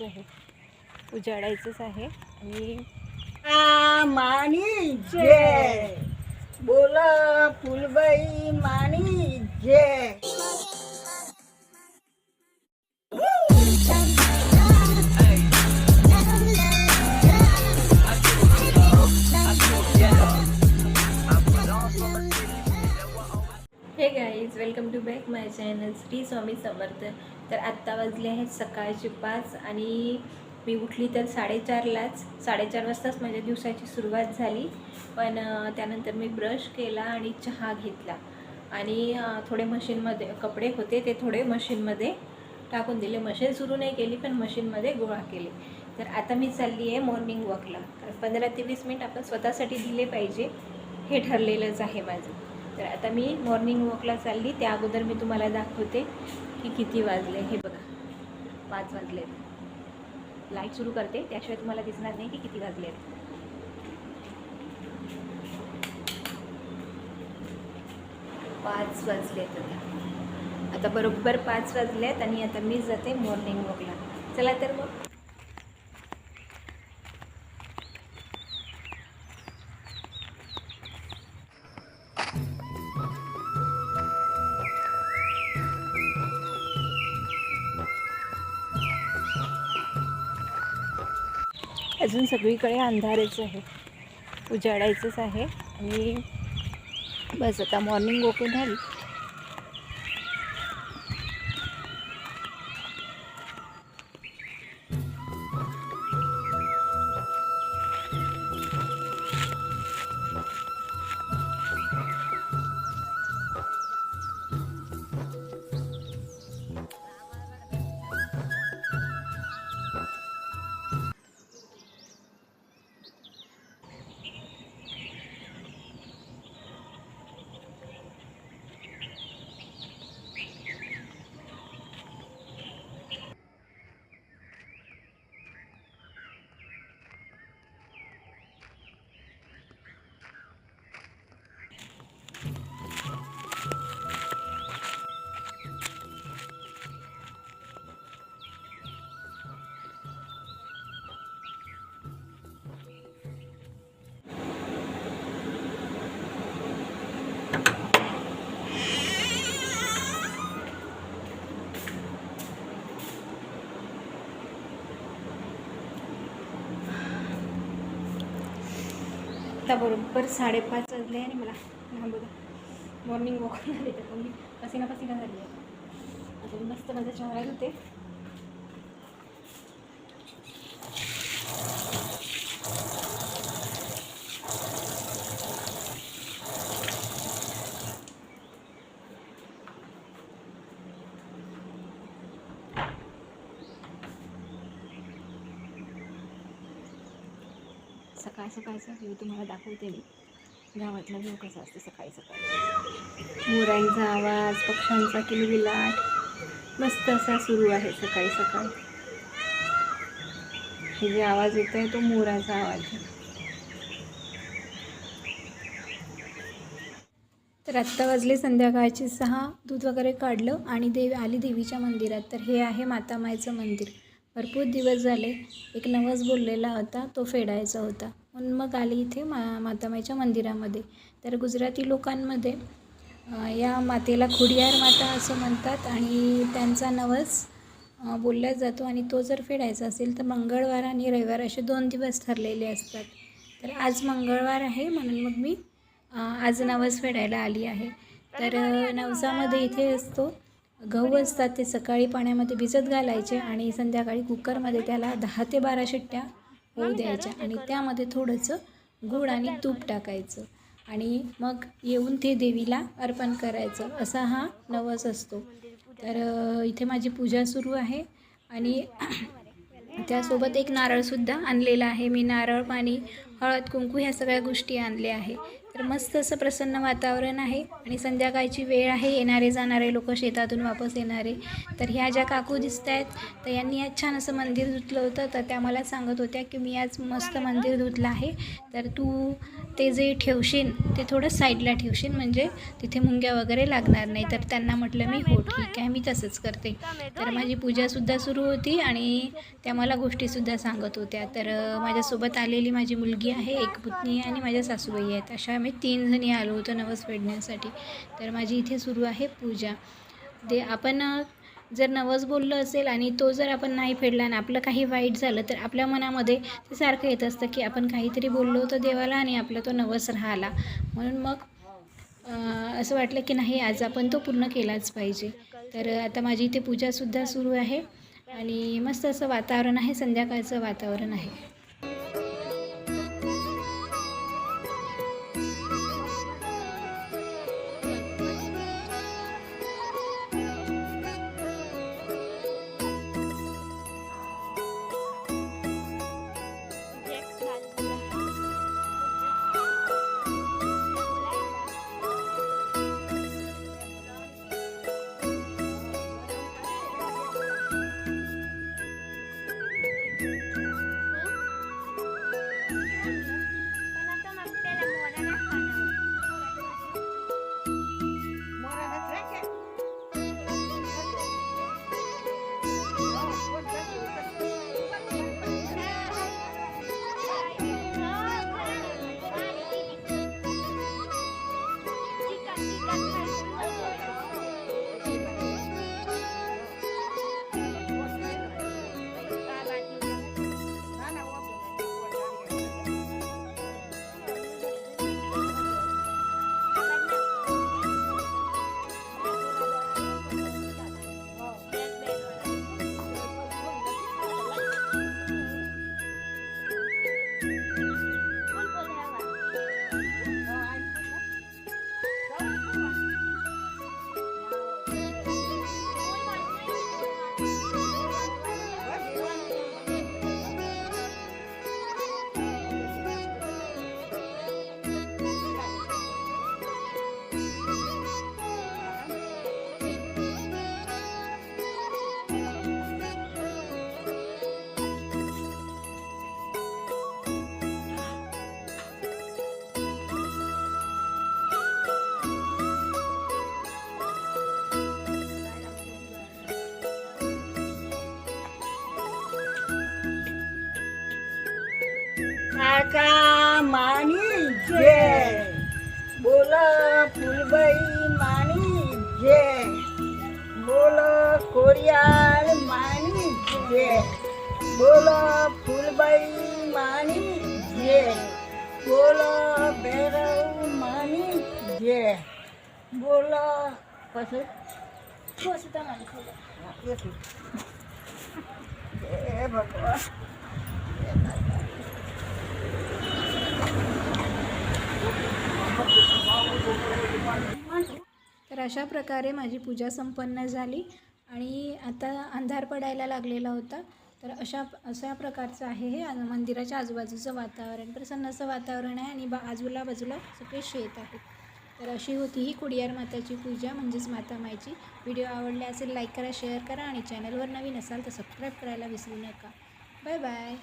उजाडायचं आहे. उजाडायचंच आहे. आणि माणी मानी जय बोल फुलबाई माणी जय welcome to back my channel Shri Swami Samarth. तर आत्ता वाजले आहेत सकाळचे पाच आणि मी उठली तर साडेचारलाच. साडेचार वाजताच माझ्या दिवसाची सुरुवात झाली. पण त्यानंतर मी ब्रश केला आणि चहा घेतला. आणि थोडे मशीनमध्ये कपडे होते ते थोडे मशीनमध्ये टाकून दिले. मशीन सुरू नाही केली पण मशीनमध्ये गोळा केले. तर आता मी चालली आहे मॉर्निंग वॉकला कारण पंधरा ते वीस मिनिट आपण स्वतःसाठी दिले पाहिजे. हे ठरलेलंच आहे माझं. तर आता मी मॉर्निंग वॉकला चालली. त्या अगोदर मी तुम्हाला दाखवते की किती वाजले. हे बघा पाच वाजले. लाइट सुरू करते. त्याशिवाय तुम्हाला दिसणार नाही की किती वाजले पाच वाजलेत आता. आता बरोबर पाच वाजलेत आणि आता मी जाते मॉर्निंग वॉकला चला तर मग. अजून सगळीकडे अंधारच आहे. उजाडायचंच आहे. आणि बस आता मॉर्निंग वॉकून झाली आता बरोबर साडेपाच वाजले आणि मला लहान बघा मॉर्निंग वॉक झाले तर मी पसिना पसिना झाली आहे आता मी मस्त माझ्या चेहरा होते सकाळ सकाळचा व्ह्यू तुम्हाला दाखवते मी. गावातला व्ह्यू कसा असतो सकाळी सकाळी. मोरांचा आवाज पक्ष्यांचा किलबिलाट. मस्त असा सुरू आहे सकाळी सकाळी. हे जे आवाज येत आहे तो मोराचा आवाज आहे. तर आत्ता वाजले संध्याकाळचे सहा. दूध वगैरे काढलं आणि देवी आली देवीच्या मंदिरात. तर हे आहे मातामाईचं मंदिर. भरपूर दिवस झाले. एक नवस बोललेला होता तो फेडायचा होता. म्हणून मग आली इथे मा मातामाईच्या मंदिरामध्ये. तर गुजराती लोकांमध्ये या मातेला खुडियार माता असं म्हणतात आणि त्यांचा नवस बोलला जातो आणि तो जर फेडायचा असेल तर मंगळवार आणि रविवार असे दोन दिवस ठरलेले असतात. तर आज मंगळवार आहे म्हणून मग मी आज नवस फेडायला आली आहे. तर नवसामध्ये इथे असतो. गहू असतात ते सकाळी पाण्यामध्ये भिजत घालायचे आणि संध्याकाळी कुकरमध्ये त्याला दहा ते बारा शिट्ट्या होऊ द्यायच्या आणि त्यामध्ये थोडंसं गूळ आणि तूप टाकायचं. आणि मग येऊन ते देवीला अर्पण करायचं. असा हा नवस असतो. तर इथे माझी पूजा सुरू आहे आणि त्यासोबत एक नारळसुद्धा आणलेला आहे. मी नारळ पाणी हळद कुंकू ह्या सगळ्या गोष्टी आणल्या आहे. तर मस्त असं प्रसन्न वातावरण आहे आणि संध्याकाळची वेळ आहे येणारे जाणारे लोक शेतातून वापस येणारे. तर ह्या ज्या काकू दिसत आहेत तर यांनी आज छान असं मंदिर धुतलं होतं. तर त्या मला सांगत होत्या की मी आज मस्त मंदिर धुतलं आहे. तर तू ते जे ठेवशील ते थोडं साईडला ठेवशील म्हणजे तिथे मुंग्या वगैरे लागणार नाही. तर त्यांना म्हटलं मी हो ठीक आहे मी तसंच करते. तर माझी पूजासुद्धा सुरू होती आणि त्या मला गोष्टीसुद्धा सांगत होत्या. तर माझ्यासोबत आलेली माझी मुलगी आहे एक पुतणी आहे आणि माझ्या सासूबाई आहेत. अशा आम्ही तीन जणी आलो होतो नवस फेडण्यासाठी. तर माझी इथे सुरू आहे पूजा. ते आपण जर नवस बोललं असेल आणि तो जर आपण नाही फेडला आणि आपलं काही वाईट झालं तर आपल्या मनामध्ये ते सारखं येत असतं की आपण काहीतरी बोललो होतं देवाला आणि आपला तो नवस राहिला. म्हणून मग असं वाटलं की नाही आज आपण तो पूर्ण केलाच पाहिजे. तर आता माझी इथे पूजासुद्धा सुरू आहे आणि मस्त असं वातावरण आहे संध्याकाळचं वातावरण आहे. कोरियाल मानी जय बोल फुलबाई मानी માની बोल બોલો પછી પછી તમારે कसं? એ ભગવાન तर अशा प्रकारे माझी पूजा संपन्न झाली. आणि आता अंधार पडायला लागलेला होता. तर अशा अशा प्रकारचं आहे हे. मंदिराच्या आजूबाजूचं वातावरण प्रसन्न असं वातावरण आहे आणि बा आजूला बाजूला सगळे शेत आहे तर अशी होती ही कुडियार माताची पूजा म्हणजेच माता मायची. व्हिडिओ आवडले असेल लाईक करा शेअर करा आणि चॅनलवर नवीन असाल तर सबस्क्राईब करायला विसरू नका. Bye bye.